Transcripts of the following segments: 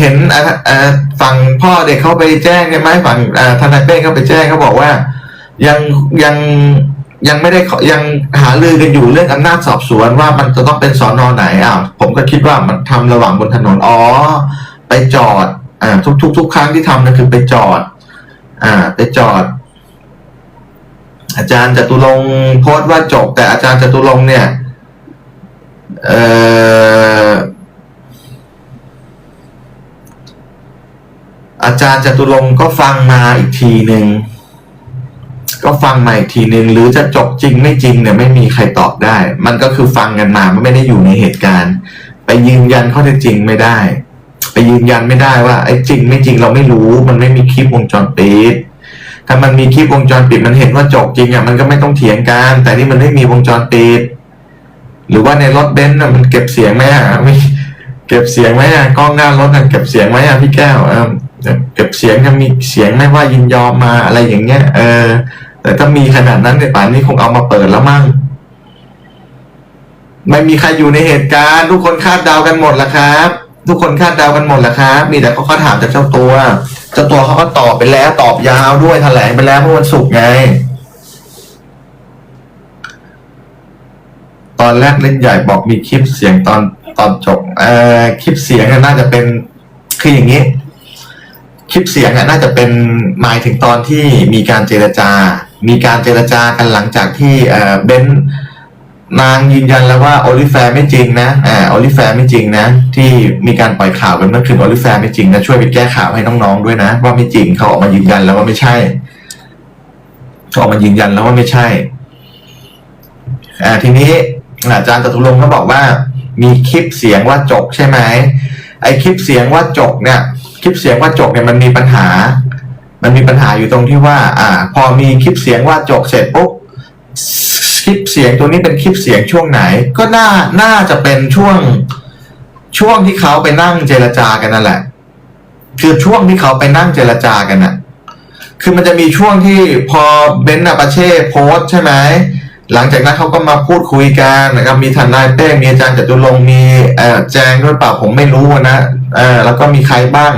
เห็นฝั่งพ่อเด็กเขาไปแจ้งใช่ไหมฝั่งทนายเป้เขาไปแจ้งเขาบอกว่า ยังยังยังไม่ได้ยังหาลือกันอยู่เรื่องอำนาจสอบสวนว่ามันจะต้องเป็นสอนอไหนอะผมก็คิดว่ามันทำระหว่างบนถนนอ๋อไปจอดอ่าทุกทุกทุกครั้งที่ทำนั่นคือไปจอด อ่า ไปจอด อาจารย์จตุรงโพสต์ว่าจบ แต่อาจารย์จตุรงเนี่ย เอ่อ อาจารย์จตุรงก็ฟังมาอีกทีหนึ่งก็ฟังมาอีกทีหนึ่งหรือจะจบจริงไม่จริงเนี่ยไม่มีใครตอบได้ มันก็คือฟังกันมาไม่ได้อยู่ในเหตุการณ์ ไปยืนยันข้อเท็จจริงไม่ได้ ไปยืนยันไม่ได้ว่าไอ้จริงไม่จริงเราไม่รู้ มันไม่มีคลิปวงจรปิดถ้ามันมีคลิปวงจรปิดมันเห็นว่าจบจริงอะมันก็ไม่ต้องเถียงกันแต่นี่มันไม่มีวงจรปิดหรือว่าในรถเบนซ์น่ะมันเก็บเสียงไหมอะไม่เก็บเสียงไหมอะกล้องหน้ารถน่ะเก็บเสียงไหมอะพี่แก้ว เก็บเสียงจะมีเสียงไม่ว่ายินยอมมาอะไรอย่างเงี้ย เออ แต่ถ้ามีขนาดนั้นในป่านนี้คงเอามาเปิดแล้วมั้งไม่มีใครอยู่ในเหตุการณ์ ทุกคนคาดเดากันหมดแล้วครับ ทุกคนคาดเดากันหมดแล้วครับ มีแต่เขาก็ถามจากเจ้าตัว เจ้าตัวเขาก็ตอบไปแล้วตอบยาวด้วยแถลงไปแล้วเมื่อวันศุกร์ไง ตอนแรกเล่นใหญ่บอกมีคลิปเสียงตอนตอนจบเอ่อคลิปเสียงน่าจะเป็นคืออย่างนี้ คลิปเสียงน่าจะเป็นหมายถึงตอนที่มีการเจรจา มีการเจรจากันหลังจากที่เออเบนนางยืนยันแล้วว่าโอลิแฟร์ไม่จริงนะอ่าโอลิแฟร์ไม่จริงนะ ที่มีการปล่อยข่าวกันเมื่อคืนโอลิแฟร์ไม่จริงนะช่วยไปแก้ข่าวให้น้องๆด้วยนะ ว่าไม่จริงเขาออกมายืนยันแล้วว่าไม่ใช่เขาออกมายืนยันแล้วว่าไม่ใช่อ่าทีนี้อาจารย์จตุรงค์ก็บอกว่า มีคลิปเสียงว่าจกใช่ไหมไอคลิปเสียงว่าจกเนี่ย คลิปเสียงว่าจกเนี่ยมันมีปัญหา มันมีปัญหาอยู่ตรงที่ว่า อ่า พอมีคลิปเสียงว่าจกเสร็จปุ๊บคลิปเสียงตัวนี้เป็นคลิปเสียงช่วงไหน ก็น่าน่าจะเป็นช่วงช่วงที่เขาไปนั่งเจรจากันนั่นแหละ คือช่วงที่เขาไปนั่งเจรจากันน่ะ คือมันจะมีช่วงที่พอเบนซ์อาปาเช่โพสใช่ไหมหลังจากนั้นเขาก็มาพูดคุยกันนะครับ มีทนายเป้มีอาจารย์จตุรงมีเอ่อแจงด้วยเปล่าผมไม่รู้นะ เออแล้วก็มีใครบ้าง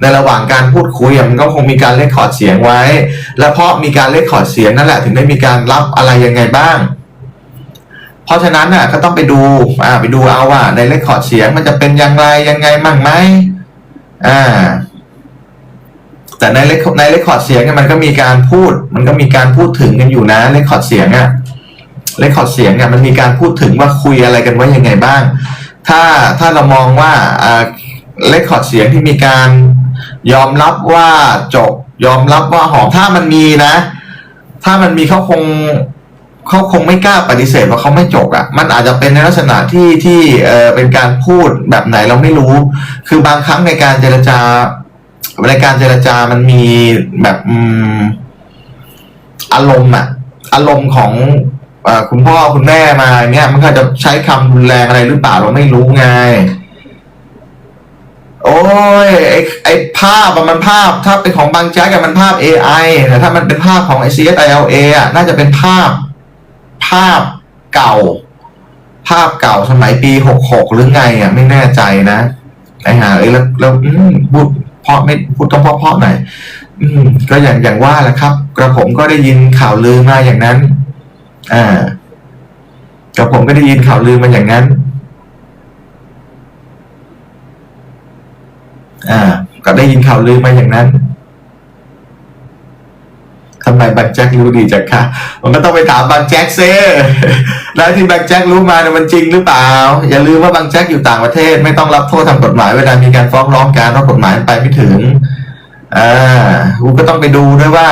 ในระหว่างการพูดคุยมันก็คงมีการเลคคอดเสียงไว้ และเพราะมีการเลคคอดเสียงนั่นแหละถึงได้มีการรับอะไรยังไงบ้าง เพราะฉะนั้นน่ะก็ต้องไปดูอ่าไปดูเอาว่าในเลคคอดเสียงมันจะเป็นอย่างไรยังไงมั่งไหมอ่าแต่ในเลคในเลคคอร์ดเสียงเนี่ยมันก็มีการพูด มันก็มีการพูดถึงกันอยู่นะเลคคอร์ดเสียงอะเลคคอร์ดเสียงเนี่ยมันมีการพูดถึงว่าคุยอะไรกันไว้ยังไงบ้าง ถ้าถ้าเรามองว่าอ่า เลคคอร์ดเสียงที่มีการยอมรับว่าจบ ยอมรับว่าหอมถ้ามันมีนะ ถ้ามันมีเขาคงเขาคงไม่กล้าปฏิเสธว่าเขาไม่จบอะ่ะมันอาจจะเป็นในลักษณะที่ที่เออเป็นการพูดแบบไหนเราไม่รู้ คือบางครั้งในการเจรจาในการเจรจามันมีแบบอารมณ์อะอารมณ์ของอคุณพ่อคุณแม่มาเนี้ยมันก็จะใช้คำรุนแรงอะไรหรือเปล่าเราไม่รู้ไง ยไอไอภาพมันภาพถ้าเป็นของบางแจ๊กมันภาพ AI แต่ถ้ามันเป็นภาพของไอ CSILA อะน่าจะเป็นภาพภาพเก่า ภาพเก่าสมัยปีหกหกหรือไงอะไม่แน่ใจนะไอหาเอ้ยแล้วแล้วพูดเพราะไม่พูดต้องเพราะเพราะหน่อยก็อย่างอย่างว่าแหละครับ กระผมก็ได้ยินข่าวลือมาอย่างนั้น อ่ากระผมก็ได้ยินข่าวลือมาอย่างนั้น อ่า ก็ได้ยินข่าวลือมาอย่างนั้นทำไมบางแจ็ครู้ดีจังคะมันก็ต้องไปถามบางแจ็คเซ่แล้วที่บางแจ็ครู้มาเนี่ยมันจริงหรือเปล่า อย่าลืมว่าบางแจ็คอยู่ต่างประเทศ ไม่ต้องรับโทษทางกฎหมายเวลามีการฟ้องร้องการเพราะกฎหมายไปไม่ถึง อ่ากูก็ต้องไปดูด้วยว่า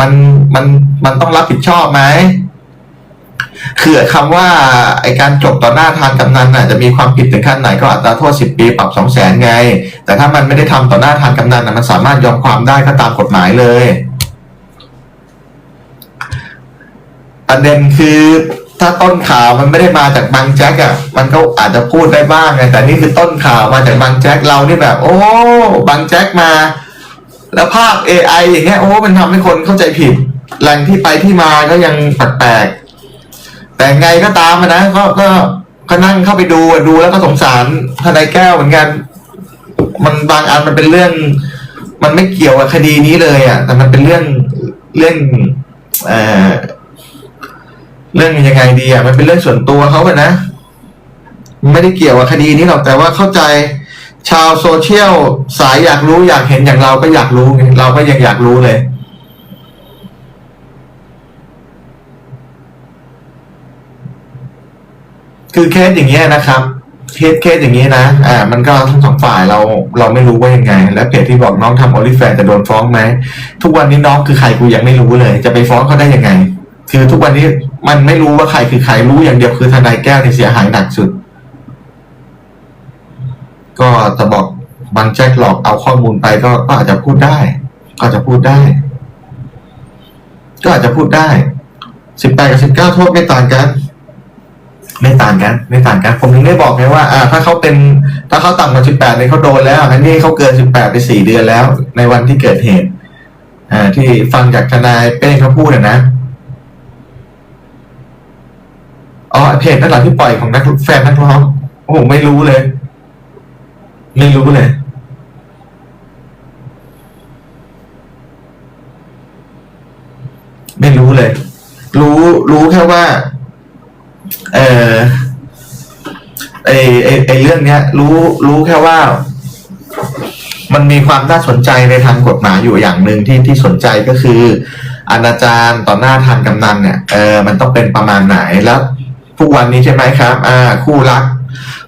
มันมันมันต้องรับผิดชอบไหม คือคำว่าไอการจบต่อหน้าทานกำนันน่ะจะมีความผิดถึงขั้นไหนก็อัตราโทษสิบปีปรับสองแสนไง แต่ถ้ามันไม่ได้ทำต่อหน้าทานกำนันน่ะมันสามารถยอมความได้ก็ตามกฎหมายเลย ประเด็นคือถ้าต้นข่าวมันไม่ได้มาจากบางแจ็คอะมันก็อาจจะพูดได้บ้างไงแต่นี่คือต้นข่าวมาจากบางแจ็คเรานี่แบบ โอ้บางแจ็คมา แล้วภาพ AI อย่างเงี้ยโอ้มันทำให้คนเข้าใจผิด แหล่งที่ไปที่มาก็ยังแปลกๆ แต่ไงก็ตามนะก็ก็ก็นั่งเข้าไปดูดูแล้วก็สงสารทนายแก้วเหมือนกัน มันบางอันมันเป็นเรื่อง มันไม่เกี่ยวกับคดีนี้เลยอะแต่มันเป็นเรื่องเรื่องเอ่อเรื่องยังไงดีอะมันเป็นเรื่องส่วนตัวเขาอะนะไม่ได้เกี่ยวกับคดีนี้หรอกแต่ว่าเข้าใจชาวโซเชียลสายอยากรู้อยากเห็นอย่างเราก็อยากรู้ไงเราก็ยังอยากรู้เลย คือเคสอย่างเงี้ยนะครับเคสเคสอย่างนี้นะ อ่า มันก็ทั้งสองฝ่ายเราเราไม่รู้ว่ายังไง แล้วเพจที่บอกน้องทำโอลิแฟนจะโดนฟ้องไหม ทุกวันนี้น้องคือใครกูยังไม่รู้เลย จะไปฟ้องเขาได้ยังไง คือทุกวันนี้มันไม่รู้ว่าใครคือใครรู้อย่างเดียวคือทนายแก้วเนี่เสียหายหนักสุด ก็จะบอกบางแจ็คหลอกเอาข้อมูลไปก็ก็อาจจะพูดได้ก็อาจจะพูดได้ ก็อาจจะพูดได้สิบแปดกับสิบเก้าโทษไม่ต่างกัน ไม่ต่างกันไม่ต่างกัน ผมถึงได้บอกไงว่า อ่า ถ้าเขาเป็นถ้าเขาต่ำกว่าสิบแปดเนี่ยเขาโดนแล้วอันนี้เขาเกินสิบแปดไปสี่เดือนแล้ว ในวันที่เกิดเหตุ อ่า ที่ฟังจากทนายเป้งเขาพูดอะนะอ๋อเพจนั่นแหละที่ปล่อยของนักแฟนนักร้องโอ้ไม่รู้เลย ไม่รู้เลยไม่รู้เลย รู้รู้แค่ว่า เออไอไอไอเรื่องเนี้ย รู้รู้แค่ว่า มันมีความน่าสนใจในทางกฎหมายอยู่อย่างหนึ่งที่ที่สนใจก็คืออนาจารต่อหน้าทานกำนันเนี่ยเออมันต้องเป็นประมาณไหนแล้วทุกวันนี้ใช่ไหมครับ อ่า คู่รัก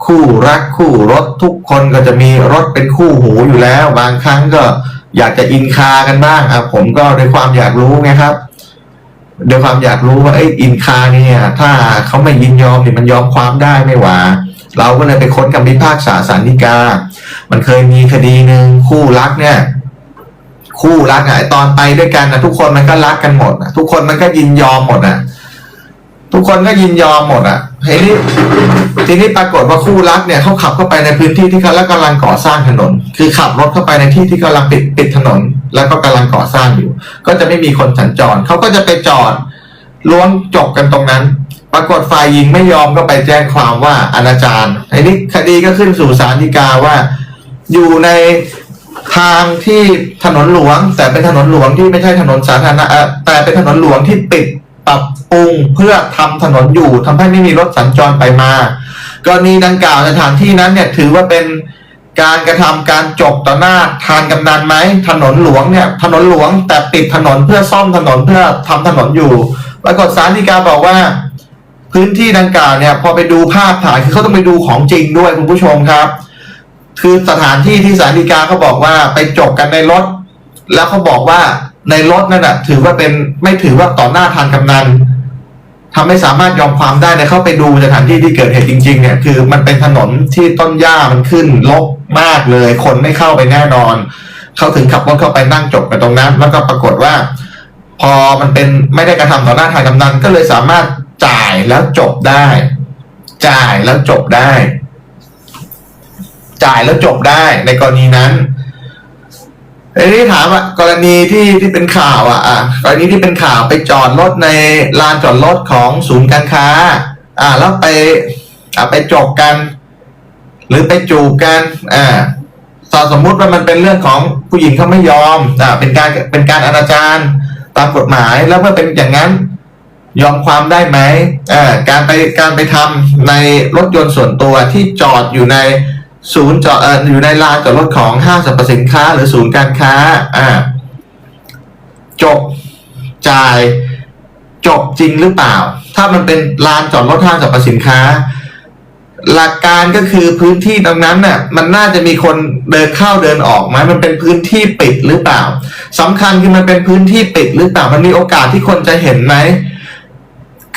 คู่รักคู่รถทุกคนก็จะมีรถเป็นคู่หูอยู่แล้ว บางครั้งก็อยากจะอินคากันบ้างอะผมก็ด้วยความอยากรู้ไงครับ ด้วยความอยากรู้ว่าไอ้อินคาเนี่ย ถ้าเขาไม่ยินยอมเนี่ยมันยอมความได้ไม่หว่า เราก็เลยไปค้นคำพิพากษาสารนิกา มันเคยมีคดีหนึ่งคู่รักเนี่ย คู่รักอะไอ้ตอนไปด้วยกันนะทุกคนมันก็รักกันหมดอะทุกคนมันก็ยินยอมหมดอะ ทุกคนก็ยินยอมหมดอะทีนี้ทีนี้ปรากฏว่าคู่รักเนี่ยเขาขับเข้าไปในพื้นที่ที่เขากำลังก่อสร้างถนน คือขับรถเข้าไปในที่ที่กำลังปิดปิดถนน แล้วก็กำลังก่อสร้างอยู่ ก็จะไม่มีคนสัญจรเขาก็จะไปจอดล้วงจบกันตรงนั้น ปรากฏฝ่ายหญิงไม่ยอมก็ไปแจ้งความว่าอนาจารไอ้นี่คดีก็ขึ้นสู่ศาลฎีกาว่า อยู่ในทางที่ถนนหลวง แต่เป็นถนนหลวงที่ไม่ใช่ถนนสาธารณะแต่เป็นถนนหลวงที่ปิด ปรับปรุงเพื่อทำถนนอยู่ทำให้ไม่มีรถสัญจรไปมากรณีดังกล่าวสถานที่นั้นเนี่ยถือว่าเป็นการกระทำการจบต่อหน้าทานกำนันไหมถนนหลวงเนี่ยถนนหลวงแต่ปิดถนนเพื่อซ่อมถนนเพื่อทำถนนอยู่ปรากฏศาลฎีกาบอกว่า พื้นที่ดังกล่าวเนี่ยพอไปดูภาพถ่ายคือเขาต้องไปดูของจริงด้วยคุณผู้ชมครับ คือสถานที่ที่ศาลฎีกาเขาบอกว่าไปจบกันในรถ แล้วเขาบอกว่า ในรถนั่นน่ะถือว่าเป็นไม่ถือว่าต่อหน้าทานกำนันทำให้สามารถยอมความได้ในเข้าไปดูสถานที่ที่เกิดเหตุจริง ๆ เนี่ย คือมันเป็นถนนที่ต้นหญ้ามันขึ้นรกมากเลย คนไม่เข้าไปแน่นอน เขาถึงขับรถเข้าไปนั่งจบกันตรงนั้น แล้วก็ปรากฏว่า พอมันเป็นไม่ได้กระทำต่อหน้าทางกำนันก็เลยสามารถจ่ายแล้วจบได้ จ่ายแล้วจบได้ จ่ายแล้วจบได้ในกรณีนั้น ไอ้ที่ถามอะกรณีที่ที่เป็นข่าวอะอะกรณีที่เป็นข่าวไปจอดรถในลานจอดรถของศูนย์การค้า อ่า แล้วไปอ่าไปจบกัน หรือไปจูบกัน อ่าสมมุติว่ามันเป็นเรื่องของผู้หญิงเขาไม่ยอมอ่าเป็นการเป็นการอนาจารตามกฎหมายแล้วเมื่อเป็นอย่างนั้น ยอมความได้ไหมอ่าการไปการไปทำในรถยนต์ส่วนตัวที่จอดอยู่ใน ศูนย์จอดอยู่ในลานจอดรถของห้างสรรพสินค้า หรือศูนย์การค้าอ่าจบจ่ายจบจริงหรือเปล่า ถ้ามันเป็นลานจอดรถห้างสรรพสินค้า หลักการก็คือพื้นที่ตรงนั้นน่ะมันน่าจะมีคนเดินเข้าเดินออกไหมมันเป็นพื้นที่ปิดหรือเปล่าสำคัญคือมันเป็นพื้นที่ปิดหรือเปล่ามันมีโอกาสที่คนจะเห็นไหม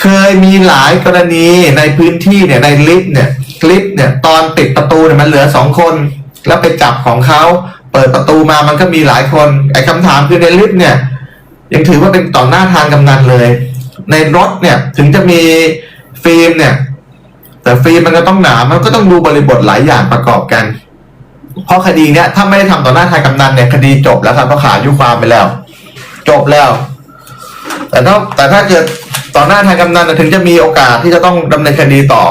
เคยมีหลายกรณีในพื้นที่เนี่ยในลิฟต์เนี่ย คลิฟต์เนี่ยตอนปิดประตูเนี่ยมันเหลือสองคน แล้วไปจับของเขาเปิดประตูมามันก็มีหลายคนไอ้คำถามคือในลิฟต์เนี่ย ยังถือว่าเป็นต่อหน้าทางกำนันเลย ในรถเนี่ยถึงจะมีฟิล์มเนี่ย แต่ฟิล์มมันก็ต้องหนามันก็ต้องดูบริบทหลายอย่างประกอบกัน เพราะคดีเนี้ยถ้าไม่ได้ทำต่อหน้าทางกำนันเนี่ยคดีจบแล้วครับก็ขาดอายุความไปแล้ว จบแล้ว แต่ถ้าแต่ถ้าเกิดต่อหน้าทางกำนันถึงจะมีโอกาสที่จะต้องดำเนินคดีต่อ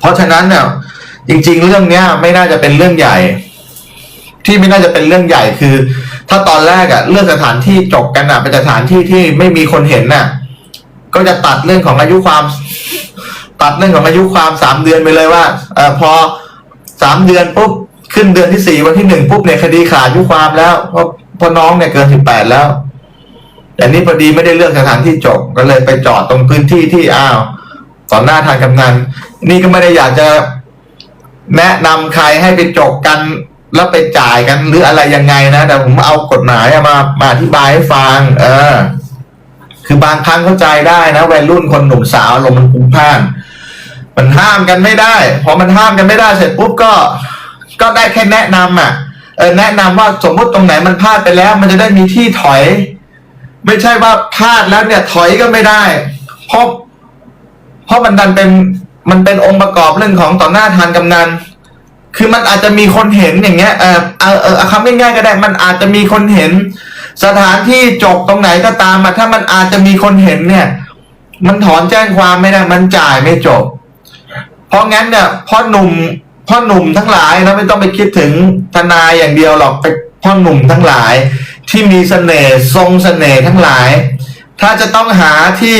เพราะฉะนั้นเนี่ยจริง ๆ เรื่องเนี้ยไม่น่าจะเป็นเรื่องใหญ่ ที่ไม่น่าจะเป็นเรื่องใหญ่คือ ถ้าตอนแรกอะเลือกสถานที่จบกันอะเป็นสถานที่ที่ไม่มีคนเห็นน่ะ ก็จะตัดเรื่องของอายุความ ตัดเรื่องของอายุความสามเดือนไปเลยว่าเออพอสามเดือนปุ๊บขึ้นเดือนที่สี่วันที่หนึ่งปุ๊บเนี่ยคดีขาดอายุความแล้วเพราะเพราะน้องเนี่ยเกินสิบแปดแล้วแต่นี่พอดีไม่ได้เลือกสถานที่จบก็เลยไปจอดตรงพื้นที่ที่อ้าว ต่อหน้าทางกำนัน นี่ก็ไม่ได้อยากจะแนะนำใครให้ไปจบกันแล้วไปจ่ายกันหรืออะไรยังไงนะ แต่ผมเอากฎหมายมามาอธิบายให้ฟัง เออ คือบางครั้งเข้าใจได้นะวัยรุ่นคนหนุ่มสาวลมมันพุ่งพล่านมันห้ามกันไม่ได้พอมันห้ามกันไม่ได้เสร็จปุ๊บก็ ก็ได้แค่แนะนำอะเออแนะนำว่าสมมติตรงไหนมันพลาดไปแล้ว มันจะได้มีที่ถอย ไม่ใช่ว่าพลาดแล้วเนี่ยถอยก็ไม่ได้เพราะ เพราะมันดันเป็นมันเป็นองค์ประกอบเรื่องของต่อหน้าทานกำนันคือมันอาจจะมีคนเห็นอย่างเงี้ยเออเออเออคำง่ายๆก็ได้ มันอาจจะมีคนเห็น สถานที่จบตรงไหนก็ตามมาถ้ามันอาจจะมีคนเห็นเนี่ย มันถอนแจ้งความไม่ได้มันจ่ายไม่จบ เพราะงั้นเนี่ยพ่อหนุ่มพ่อหนุ่มทั้งหลายนะไม่ต้องไปคิดถึงทนายอย่างเดียวหรอกไปพ่อหนุ่มทั้งหลาย ที่มีเสน่ห์ทรงเสน่ห์ทั้งหลาย ถ้าจะต้องหาที่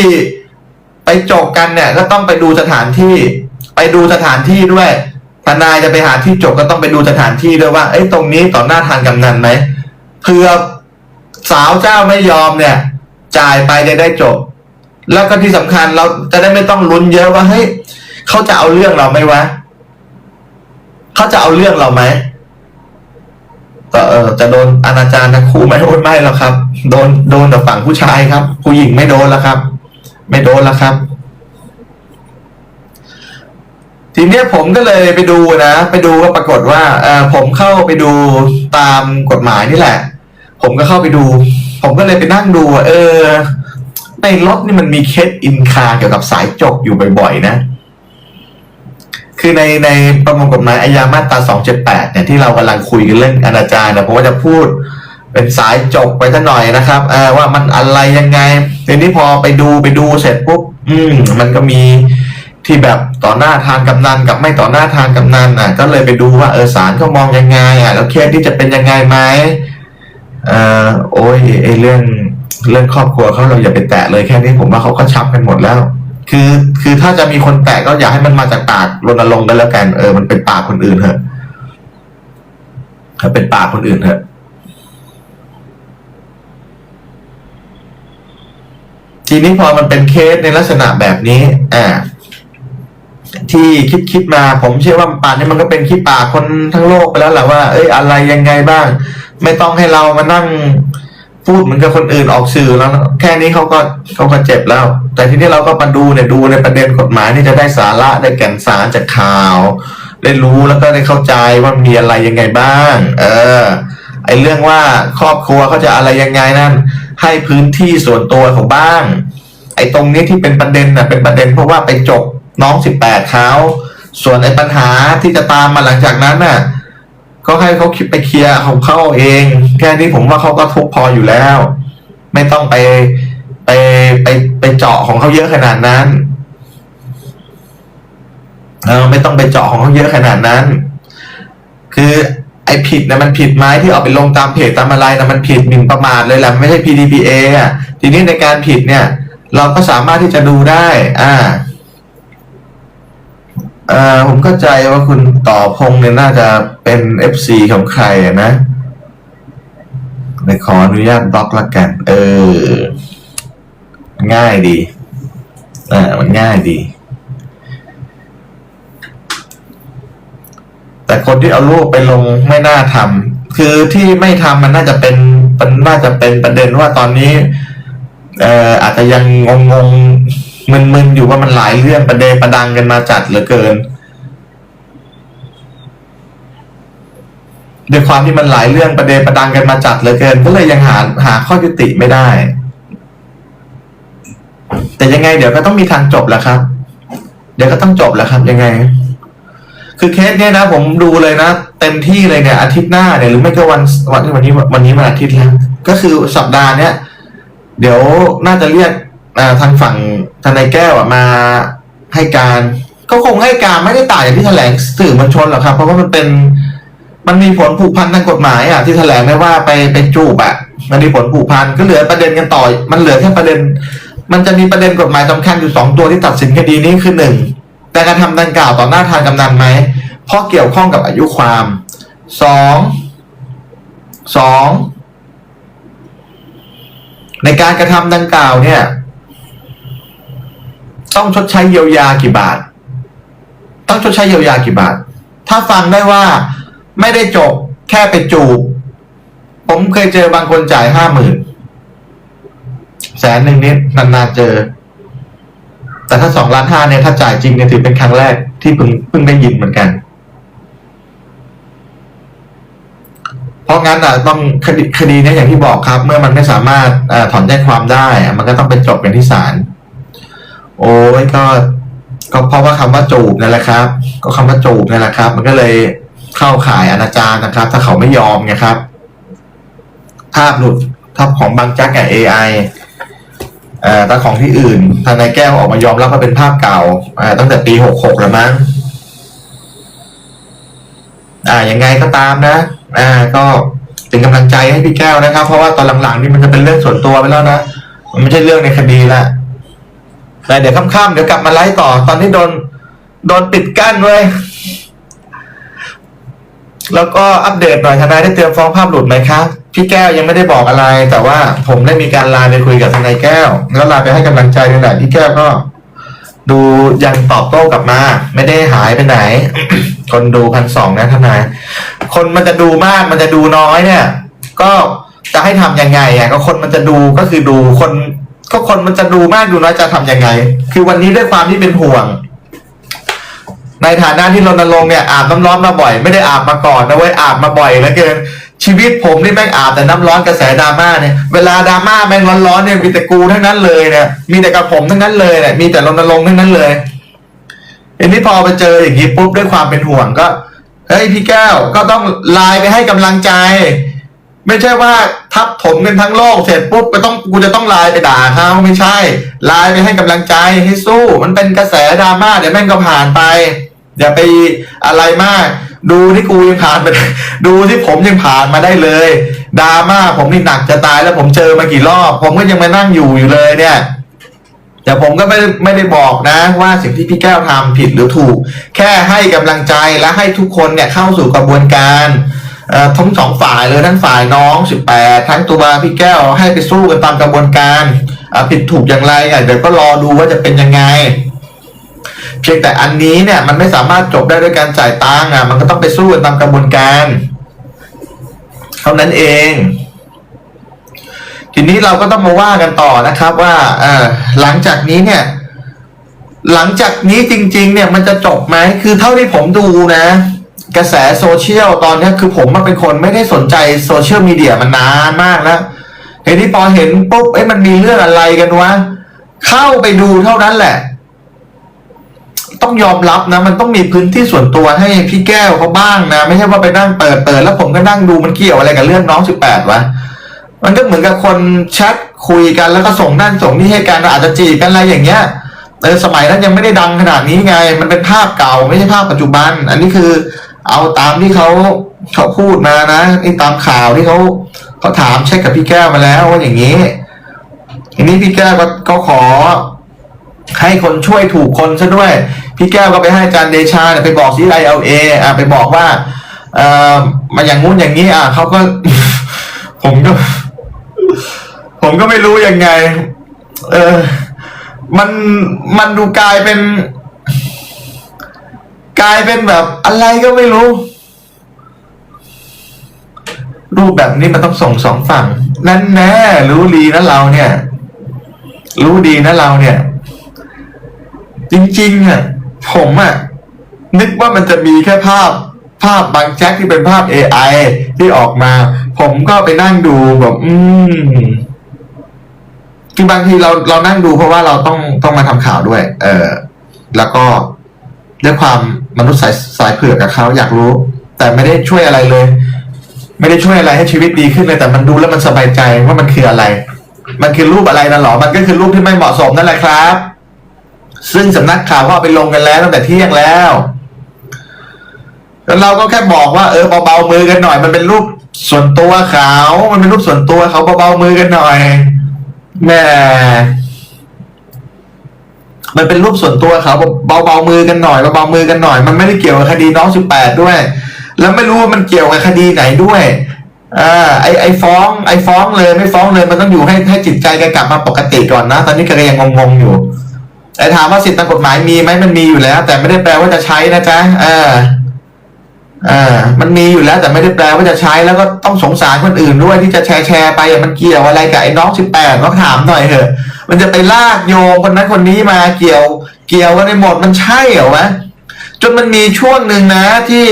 ไปจบกันเนี่ย ก็ต้องไปดูสถานที่ ไปดูสถานที่ด้วยทนายจะไปหาที่จบก็ต้องไปดูสถานที่ด้วยว่าเอ้ตรงนี้ต่อหน้าทางกำนันไหมเพื่อสาวเจ้าไม่ยอมเนี่ย จ่ายไปจะได้จบ แล้วก็ที่สำคัญเราจะได้ไม่ต้องลุ้นเยอะว่าเฮ้ยเขาจะเอาเรื่องเราไหมวะเขาจะเอาเรื่องเราไหมก็เออจะโดนอนาจารทั้งคู่ไหมโอ้ไม่หรอกครับ โดนโดนแต่ฝั่งผู้ชายครับ ผู้หญิงไม่โดนแล้วครับ ไม่โดนแล้วครับ ทีเนี้ยผมก็เลยไปดูนะ ไปดูก็ปรากฏว่าเออผมเข้าไปดูตามกฎหมายนี่แหละ ผมก็เข้าไปดู ผมก็เลยไปนั่งดู เออ ในรถนี่มันมีเคสอินคาเกี่ยวกับสายจกอยู่บ่อยๆนะคือในในประมวลกฎหมายอาญามาตรา 278 เนี่ยที่เรากำลังคุยกันเรื่องอนาจารนะผมก็จะพูด เป็นสายจกไปสักหน่อยนะครับเออว่ามันอะไรยังไงทีนี้พอไปดูไปดูเสร็จปุ๊บอืมมันก็มีที่แบบต่อหน้าทางกำนันกับไม่ต่อหน้าทางกำนันอะ ก็เลยไปดูว่าเออศาลเขามองยังไงอะแล้วเคสที่จะเป็นยังไงไหมเออโอ้ยไอเรื่องเรื่องครอบครัวเขาเราอย่าไปแตะเลยแค่นี้ผมว่าเขาก็ชับกันหมดแล้ว คือคือถ้าจะมีคนแตะก็อย่าให้มันมาจากปากรณรงค์กันแล้วกันเออมันเป็นปากคนอื่นเถอะเป็นปากคนอื่นเถอะ ทีนี้พอมันเป็นเคสในลักษณะแบบนี้ อ่า ที่คิดคิดมาผมเชื่อว่าป่านนี้มันก็เป็นขี้ปากคนทั้งโลกไปแล้วแหละว่า เอ้ยอะไรยังไงบ้าง ไม่ต้องให้เรามานั่งพูดเหมือนกับคนอื่นออกสื่อแล้ว แค่นี้เขาก็เขาก็เจ็บแล้ว แต่ทีนี้เราก็มาดูเนี่ยดูในประเด็นกฎหมายนี่จะได้สาระได้แก่นสารจากข่าว ได้รู้แล้วก็ได้เข้าใจว่ามีอะไรยังไงบ้าง เออ ไอเรื่องว่าครอบครัวเขาจะอะไรยังไงนั่น ให้พื้นที่ส่วนตัวของบ้าง ไอ้ตรงนี้ที่เป็นประเด็นน่ะเป็นประเด็นเพราะว่าไปจบน้องสิบแปดเขาส่วนไอ้ปัญหาที่จะตามมาหลังจากนั้นน่ะก็ให้เขาคิดไปเคลียร์ของเขาเอง แค่นี้ผมว่าเขาก็ทุกพออยู่แล้ว ไม่ต้องไปไปไปไปเจาะของเขาเยอะขนาดนั้นเออไม่ต้องไปเจาะของเขาเยอะขนาดนั้น คือ ไอ้ผิดนะมันผิดไหมที่เอาไปลงตามเพจตามอะไรนะมันผิดหมิ่นประมาทเลยแหละไม่ใช่ PDPA อะทีนี้ในการผิดเนี่ย เราก็สามารถที่จะดูได้ อ่าเอ่อผมเข้าใจว่าคุณต่อพงเนี่ยน่าจะเป็น FC ของใครอะนะเลยขออนุญาตบล็อกละกัน เออ ง่ายดี อ่า มันง่ายดี แต่คนที่เอารูปไปลงไม่น่าทำคือที่ไม่ทำมันน่าจะเป็นมันน่าจะเป็นประเด็นว่าตอนนี้เอ่ออาจจะยังงงงๆมึนๆอยู่ว่ามันหลายเรื่องประเดประดังกันมาจัดเหลือเกินด้วยความที่มันหลายเรื่องประเดประดังกันมาจัดเหลือเกิน ก็เลยยังหาหาข้อยุติไม่ได้ แต่ยังไงเดี๋ยวก็ต้องมีทางจบแหล้วครับ เดี๋ยวก็ต้องจบแหล้วครับยังไง คือเคสเนี้ยนะ ผมดูเลยนะ เต็มที่เลยเนี่ยอาทิตย์หน้าเนี่ยหรือไม่ก็วันวันวันนี้วันนี้วันอาทิตย์แล้วก็คือสัปดาห์เนี้ยเดี๋ยวน่าจะเรียกทางฝั่งทนายแก้วมาให้การก็คงให้การไม่ได้ต่างจากที่แถลงสื่อมวลชนหรอกครับ เพราะว่ามันเป็นมันมีผลผูกพันทางกฎหมายอะที่แถลงได้ว่าไปไปจูบอะมันมีผลผูกพันก็เหลือประเด็นกันต่อ มันเหลือแค่ประเด็น มันจะมีประเด็นกฎหมายสำคัญอยู่สองตัวที่ตัดสินคดีนี้คือหนึ่ง แต่การทำดังกล่าวต่อหน้าทางกำนันไหมเพราะเกี่ยวข้องกับอายุความสองสองในการกระทำดังกล่าวเนี่ย ต้องชดใช้เยียวยากี่บาท ต้องชดใช้เยียวยากี่บาท ถ้าฟังได้ว่าไม่ได้จบแค่ไปจูบผมเคยเจอบางคนจ่ายห้าหมื่นแสนหนึ่งนิดนานๆเจอ แต่ถ้าสองล้านห้าเนี่ยถ้าจ่ายจริงเนี่ยถือเป็นครั้งแรกที่เพิ่งเพิ่งได้ยินเหมือนกัน เพราะงั้นอะต้องคดีคดีเนี้อย่างที่บอกครับ เมื่อมันไม่สามารถอาถอนแจ้งความได้ มันก็ต้องไปจบกันที่ศาลโอ้ยก็ก็เพราะว่าคำว่าจูบนั่นแหละครับ ก็คำว่าจูบนั่นแหละครับ มันก็เลยเข้าข่ายอนาจารนะครับ ถ้าเขาไม่ยอมไงครับ ภาพหลุดถ้าของบางแจ็คกับ AI เอ่อ แต่ของที่อื่นทางนายแก้วออกมายอมรับว่าเป็นภาพเก่าอ่าตั้งแต่ปีหกหกแล้วมั้งอ่ายังไงก็ตามนะ อ่า ก็เป็นกำลังใจให้พี่แก้วนะครับ เพราะว่าตอนหลังๆนี่มันจะเป็นเรื่องส่วนตัวไปแล้วนะ มันไม่ใช่เรื่องในคดีละแต่เดี๋ยวค่ำๆเดี๋ยวกลับมาไลฟ์ต่อ ตอนที่โดน โดนปิดกั้นเว้ย แล้วก็อัปเดตหน่อยทนายได้เตรียมฟ้องภาพหลุดไหมครับพี่แก้วยังไม่ได้บอกอะไร แต่ว่าผมได้มีการไลน์ไปคุยกับทนายแก้ว แล้วไลน์ไปให้กำลังใจนี่แหละพี่แก้วก็ ดูยังตอบโต้กลับมา ไม่ได้หายไปไหน คนดูพันสองนะทนายคนมันจะดูมากมันจะดูน้อยเนี่ย ก็จะให้ทำยังไงอะก็คนมันจะดูก็คือดูคน ก็คนมันจะดูมากดูน้อยจะทำยังไง คือวันนี้ด้วยความที่เป็นห่วง ในฐานะที่รณรงค์เนี่ยอาบน้ำร้อนมาบ่อยไม่ได้อาบมาก่อนนะเว้ยอาบมาบ่อยเหลือเกินชีวิตผมนี่แม่งอาบแต่น้ำร้อนกระแสดราม่าเนี่ยเวลาดราม่าแม่งร้อนๆเนี่ยมีแต่กูทั้งนั้นเลยเนี่ยมีแต่กับผมทั้งนั้นเลยเนี่ยมีแต่รณรงค์ทั้งนั้นเลยทีนี้พอไปเจออย่างนี้ปุ๊บด้วยความเป็นห่วงก็เฮ้ยพี่แก้วก็ต้องไลน์ไปให้กำลังใจ ไม่ใช่ว่าทับถมกันทั้งโลกเสร็จปุ๊บก็ต้องกูจะต้องไลน์ไปด่าเขาไม่ใช่ไลน์ไปให้กำลังใจให้สู้ มันเป็นกระแสดราม่าเดี๋ยวแม่งก็ผ่านไป อย่าไปอะไรมาก ดูที่กูยังผ่านไปดูที่ผมยังผ่านมาได้เลยดราม่าผมนี่หนักจะตายแล้วผมเจอมากี่รอบ ผมก็ยังมานั่งอยู่อยู่เลยเนี่ยแต่ผมก็ไม่ไม่ได้บอกนะว่าสิ่งที่พี่แก้วทำผิดหรือถูก แค่ให้กำลังใจและให้ทุกคนเนี่ยเข้าสู่กระบวนการทั้งสองฝ่ายเลยทั้งฝ่ายน้อง 18 ทั้งตัวพี่แก้วให้ไปสู้กันตามกระบวนการผิดถูกอย่างไรอะเดี๋ยวก็รอดูว่าจะเป็นยังไง เพียงแต่อันนี้เนี่ย มันไม่สามารถจบได้ด้วยการจ่ายตังค์อะ มันก็ต้องไปสู้กันตามกระบวนการเท่านั้นเอง ทีนี้เราก็ต้องมาว่ากันต่อนะครับ ว่าเออหลังจากนี้เนี่ย หลังจากนี้จริง ๆ เนี่ยมันจะจบไหมคือเท่าที่ผมดูนะ กระแสโซเชียลตอนนี้คือผมมันเป็นคนไม่ได้สนใจโซเชียลมีเดียมานานมากแล้วทีนี้พอเห็นปุ๊บเอ้ยมันมีเรื่องอะไรกันวะเข้าไปดูเท่านั้นแหละ ต้องยอมรับนะ มันต้องมีพื้นที่ส่วนตัวให้พี่แก้วเขาบ้างนะ ไม่ใช่ว่าไปนั่งเปิดเปิดแล้วผมก็นั่งดูมันเกี่ยวอะไรกับเรื่องน้องสิบแปดวะมันก็เหมือนกับคนแชทคุยกันแล้วก็ส่งนั่นส่งนี่ให้กันอาจจะจีบกันอะไรอย่างเงี้ยเออสมัยนั้นยังไม่ได้ดังขนาดนี้ไง มันเป็นภาพเก่าไม่ใช่ภาพปัจจุบัน อันนี้คือ เอาตามที่เขาเขาพูดมานะนี่ตามข่าวที่เขาเขาถามเช็คกับพี่แก้วมาแล้วว่าอย่างนี้ทีนี้พี่แก้วก็ก็ขอ ให้คนช่วยถูกคนซะด้วย พี่แก้วก็ไปให้อาจารย์เดชาไปบอกซีไอเอลเออะไปบอกว่าเอ่อมาอย่างงู้นอย่างนี้อะเขาก็ ผมก็ ผมก็ไม่รู้ยังไง เออ มันมันดูกลายเป็น กลายเป็นแบบ อะไรก็ไม่รู้ รูปแบบนี้มันต้องส่งสองฝั่ง นั่นแน่รู้ดีนะเราเนี่ย รู้ดีนะเราเนี่ย จริงๆอะผมอะนึกว่ามันจะมีแค่ภาพภาพบางแจ็คที่เป็นภาพ AI ที่ออกมา ผมก็ไปนั่งดูแบบอืมคือบางทีเราเรานั่งดูเพราะว่าเราต้องต้องมาทำข่าวด้วย เออ แล้วก็ด้วยความมนุษย์สายสายเผือกกับเขาอยากรู้ แต่ไม่ได้ช่วยอะไรเลย ไม่ได้ช่วยอะไรให้ชีวิตดีขึ้นเลย แต่มันดูแล้วมันสบายใจว่ามันคืออะไร มันคือรูปอะไรนะหรอ มันก็คือรูปที่ไม่เหมาะสมนั่นแหละครับ ซึ่งสำนักข่าวก็เอาไปลงกันแล้วตั้งแต่เที่ยงแล้วแล้วเราก็แค่บอกว่าเออเบาๆมือกันหน่อย มันเป็นรูปส่วนตัวเขามันเป็นรูปส่วนตัวเขาเบาๆมือกันหน่อยแม่มันเป็นรูปส่วนตัวเขาเบาๆมือกันหน่อยเบาๆมือกันหน่อย มันไม่ได้เกี่ยวกับคดีน้องสิบแปดด้วย แล้วไม่รู้ว่ามันเกี่ยวกับคดีไหนด้วยอ่าไอไอฟ้อง ไอฟ้องเลยไม่ฟ้องเลย มันต้องอยู่ให้ให้จิตใจแกกลับมาปกติก่อนนะ ตอนนี้แกก็ยังงงๆอยู่ แต่ถามว่าสิทธิทางกฎหมายมีไหมมันมีอยู่แล้ว แต่ไม่ได้แปลว่าจะใช้นะจ๊ะเออเออมันมีอยู่แล้ว แต่ไม่ได้แปลว่าจะใช้แล้วก็ต้องสงสารคนอื่นด้วยที่จะแชร์แชร์ไปมันเกี่ยวอะไรกับไอ้น้องสิบแปดก็ถามหน่อยเถอะ มันจะไปลากโยงคนนั้นคนนี้มาเกี่ยว เกี่ยวกันในหมดมันใช่เหรอวะจนมันมีช่วงหนึ่งนะที่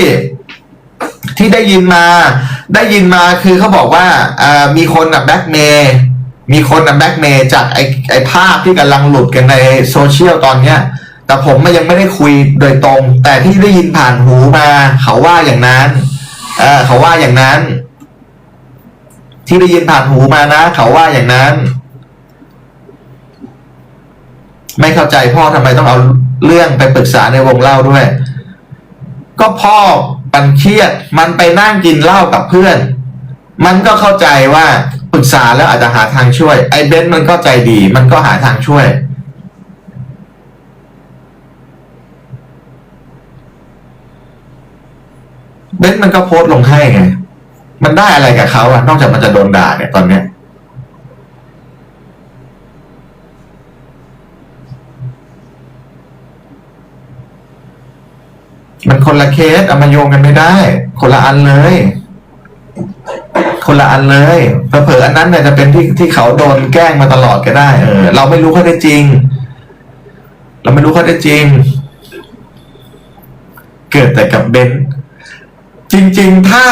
ที่ได้ยินมา ได้ยินมาคือเขาบอกว่าอ่ามีคนอะแบ็กเมย์ มีคนอะแบ็กเมย์จากไอไอภาพที่กำลังหลุดกันในโซเชียลตอนเนี้ย แต่ผมมันยังไม่ได้คุยโดยตรง แต่ที่ได้ยินผ่านหูมา เขาว่าอย่างนั้นเออเขาว่าอย่างนั้น ที่ได้ยินผ่านหูมานะ เขาว่าอย่างนั้น ไม่เข้าใจพ่อทำไมต้องเอาเรื่องไปปรึกษาในวงเล่าด้วย ก็พ่อมันเครียด มันไปนั่งกินเหล้ากับเพื่อน มันก็เข้าใจว่า รึกษาแล้วอาจจะหาทางช่วย ไอ้เบนมันก็ใจดี มันก็หาทางช่วย เบนมันก็โพสต์ลงให้ไง มันได้อะไรกับเขาอะนอกจากมันจะโดนด่าเนี่ยตอนเนี้ยมันคนละเคสเอามาโยงกันไม่ได้ คนละอันเลย คนละอันเลยเผลอๆอันนั้นเนี่ยจะเป็นที่ที่เขาโดนแกล้งมาตลอดก็ได้เออเราไม่รู้ข้อได้จริง เราไม่รู้ข้อได้จริง เกิดแต่กับเบนซ์จริง ๆ ถ้า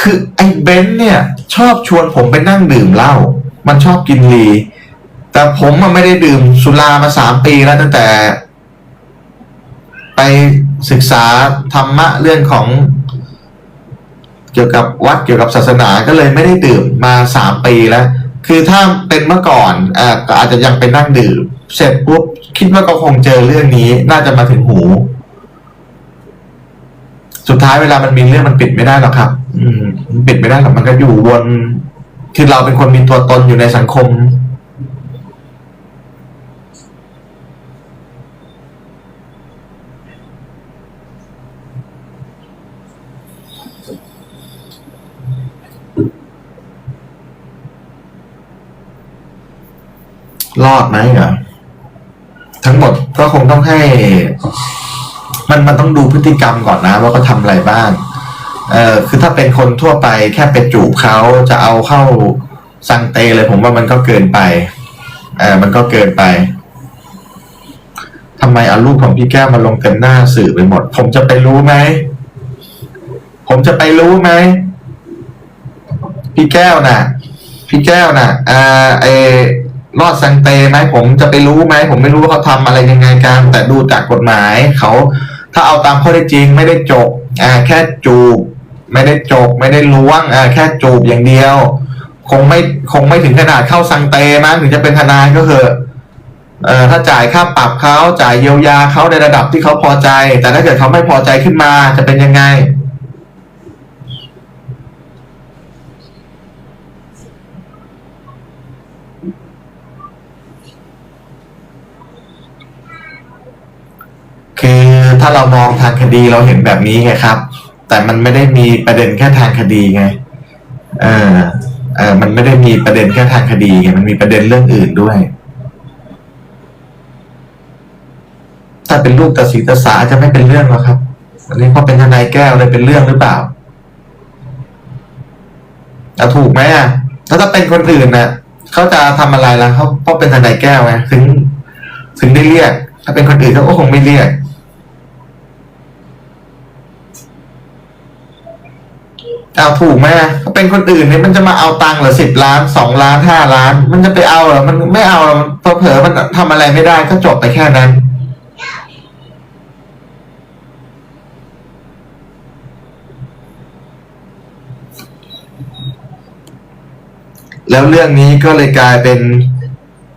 คือไอ้เบนซ์เนี่ย ชอบชวนผมไปนั่งดื่มเหล้ามันชอบกินลีแต่ผมมันไม่ได้ดื่มสุรามาสามปีแล้วตั้งแต่ ไปศึกษาธรรมะเรื่องของ เกี่ยวกับวัดเกี่ยวกับศาสนาก็เลยไม่ได้ดื่มมาสามปีแล้ว คือถ้าเป็นเมื่อก่อนอ่าก็อาจจะยังไปนั่งดื่ม เสร็จปุ๊บคิดว่าก็คงเจอเรื่องนี้น่าจะมาถึงหู สุดท้ายเวลามันมีเรื่องมันปิดไม่ได้หรอกครับ อืมปิดไม่ได้หรอกมันก็อยู่วนคือเราเป็นคนมีตัวตนอยู่ในสังคม รอดไหมเหรอทั้งหมดก็คงต้องให้ มันมันต้องดูพฤติกรรมก่อนนะ ว่าเขาทำอะไรบ้างเออคือถ้าเป็นคนทั่วไปแค่ไปจูบเขาจะเอาเข้าสังเตเลยผมว่ามันก็เกินไปเออมันก็เกินไปทำไมเอารูปของพี่แก้วมาลงเต็มหน้าสื่อไปหมด ผมจะไปรู้ไหมผมจะไปรู้ไหมพี่แก้วน่ะ พี่แก้วน่ะอ่าไอ รอดสังเตไหมผมจะไปรู้ไหมผมไม่รู้ว่าเขาทำอะไรยังไงกันแต่ดูจากกฎหมายเขาถ้าเอาตามข้อได้จริงไม่ได้จบอ่าแค่จูบ ไม่ได้จบไม่ได้ล้วงอ่าแค่จูบอย่างเดียว คงไม่คงไม่ถึงขนาดเข้าสังเตมั้งถึงจะเป็นทนายก็เถอะเอ่อถ้าจ่ายค่าปรับเขาจ่ายเยียวยาเขาในระดับที่เขาพอใจ แต่ถ้าเกิดเขาไม่พอใจขึ้นมาจะเป็นยังไง คือถ้าเรามองทางคดีเราเห็นแบบนี้ไงครับ แต่มันไม่ได้มีประเด็นแค่ทางคดีไงเออเออมันไม่ได้มีประเด็นแค่ทางคดีไงมันมีประเด็นเรื่องอื่นด้วย ถ้าเป็นลูกตัดสินตัดสาจะไม่เป็นเรื่องหรอกครับอันนี้เพราะเป็นทนายแก้วเลยเป็นเรื่องหรือเปล่าจะถูกไหมอะแล้วถ้าเป็นคนอื่นน่ะเขาจะทำอะไรล่ะเขาเพราะเป็นทนายแก้วไงถึง ถึงได้เรียก ถ้าเป็นคนอื่นเขาก็คงไม่เรียก เอาถูกไหมถ้าเป็นคนอื่นเนี่ยมันจะมาเอาตังค์เหรอสิบล้านสองล้านห้าล้าน มันจะไปเอาเหรอมันไม่เอาหรอกมันเผลอๆมันทำอะไรไม่ได้ก็จบไปแค่นั้น แล้วเรื่องนี้ก็เลยกลายเป็น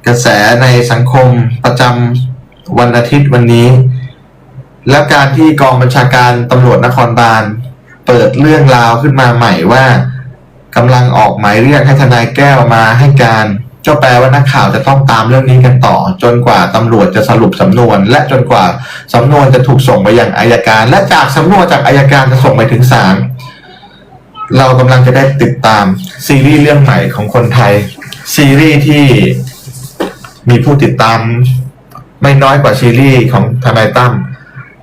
กระแสในสังคมประจำวันอาทิตย์วันนี้ แล้วการที่กองบัญชาการตำรวจนครบาล เปิดเรื่องราวขึ้นมาใหม่ว่ากำลังออกหมายเรียกให้ทนายแก้วมาให้การก็แปลว่านักข่าวจะต้องตามเรื่องนี้กันต่อ จนกว่าตำรวจจะสรุปสำนวน และจนกว่าสำนวนจะถูกส่งไปยังอายการ และจากสำนวนจากอายการจะส่งไปถึงศาลเรากำลังจะได้ติดตามซีรีส์เรื่องใหม่ของคนไทย ซีรีส์ที่มีผู้ติดตาม ไม่น้อยกว่าซีรีส์ของทนายตั้ม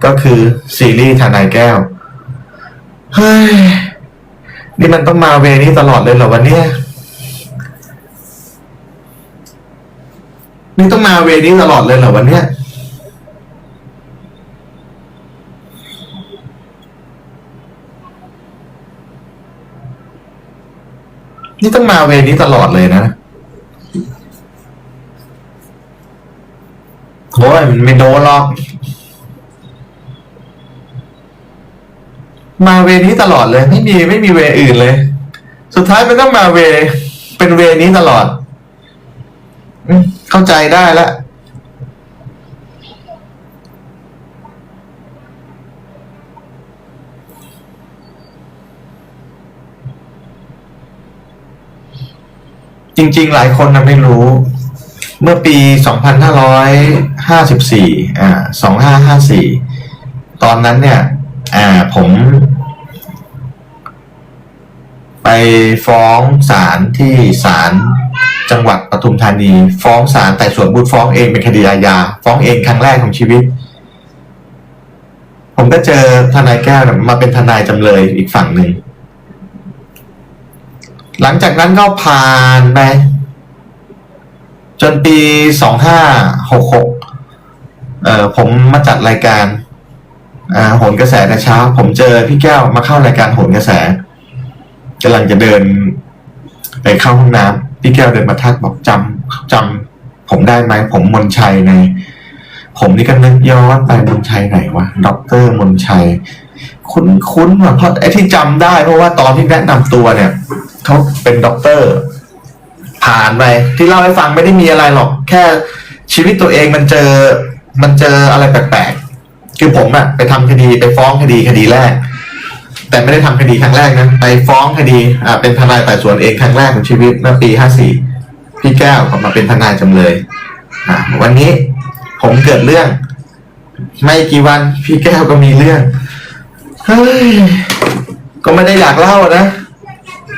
ก็คือซีรีส์ทนายแก้ว เฮ้ย นี่มันต้องมาเวนี้ตลอดเลยเหรอวันนี้นี่ต้องมาเวนี้ตลอดเลยเหรอวันนี้นี่ต้องมาเวนี้ตลอดเลยนะโอ้ยมันไม่โดนหรอก มาเวนี้ตลอดเลย ไม่มีไม่มีเวอื่นเลย สุดท้ายมันต้องมาเว เป็นเวนี้ตลอดเข้าใจได้แล้วจริงๆ หลายคนนะไม่รู้ เมื่อปี 2554 อ่า 2554 ตอนนั้นเนี่ย อ่าผม ไปฟ้องศาลที่ศาลจังหวัดปทุมธานี ฟ้องศาลแต่ส่วนบุตรฟ้องเองเป็นคดีอาญาฟ้องเองครั้งแรกของชีวิต ผมก็เจอทนายแก้วมาเป็นทนายจำเลยอีกฝั่งหนึ่งหลังจากนั้นก็ผ่านไป จนปีสองห้าหกหกเอ่อผมมาจัดรายการ อ่าโหนกระแสแต่เช้า ผมเจอพี่แก้วมาเข้ารายการโหนกระแสกำลังจะเดินไปเข้าห้องน้ำพี่แก้วเดินมาทักบอกจำจำผมได้ไหมผมมนชัยไงผมนี่ก็นึกย้อนไปมนชัยไหนวะด็อกเตอร์มนชัย คุ้นคุ้นว่ะเพราะไอ้ที่จำได้เพราะว่าตอนที่แนะนำตัวเนี่ยเขาเป็นด็อกเตอร์ ผ่านไปที่เล่าให้ฟังไม่ได้มีอะไรหรอก แค่ชีวิตตัวเองมันเจอมันเจออะไรแปลกๆ คือผมอะไปทำคดีไปฟ้องคดีคดีแรก แต่ไม่ได้ทำคดีครั้งแรกนะไปฟ้องคดีอ่าเป็นทนายไต่สวนเองครั้งแรกของชีวิตเมื่อปีห้าสี่พี่แก้วก็มาเป็นทนายจำเลยอ่าวันนี้ผมเกิดเรื่อง ไม่กี่วันพี่แก้วก็มีเรื่องเฮ้ยก็ไม่ได้อยากเล่านะ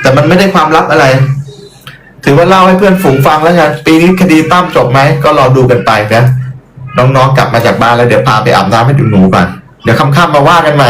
แต่มันไม่ได้ความลับอะไร ถือว่าเล่าให้เพื่อนฝูงฟังแล้วกันปีนี้คดีตั้มจบไหมก็รอดูกันไปนะ น้องๆกลับมาจากบ้านแล้วเดี๋ยวพาไปอาบน้ำให้ดูหนูก่อน เดี๋ยวค่ำๆมาว่ากันใหม่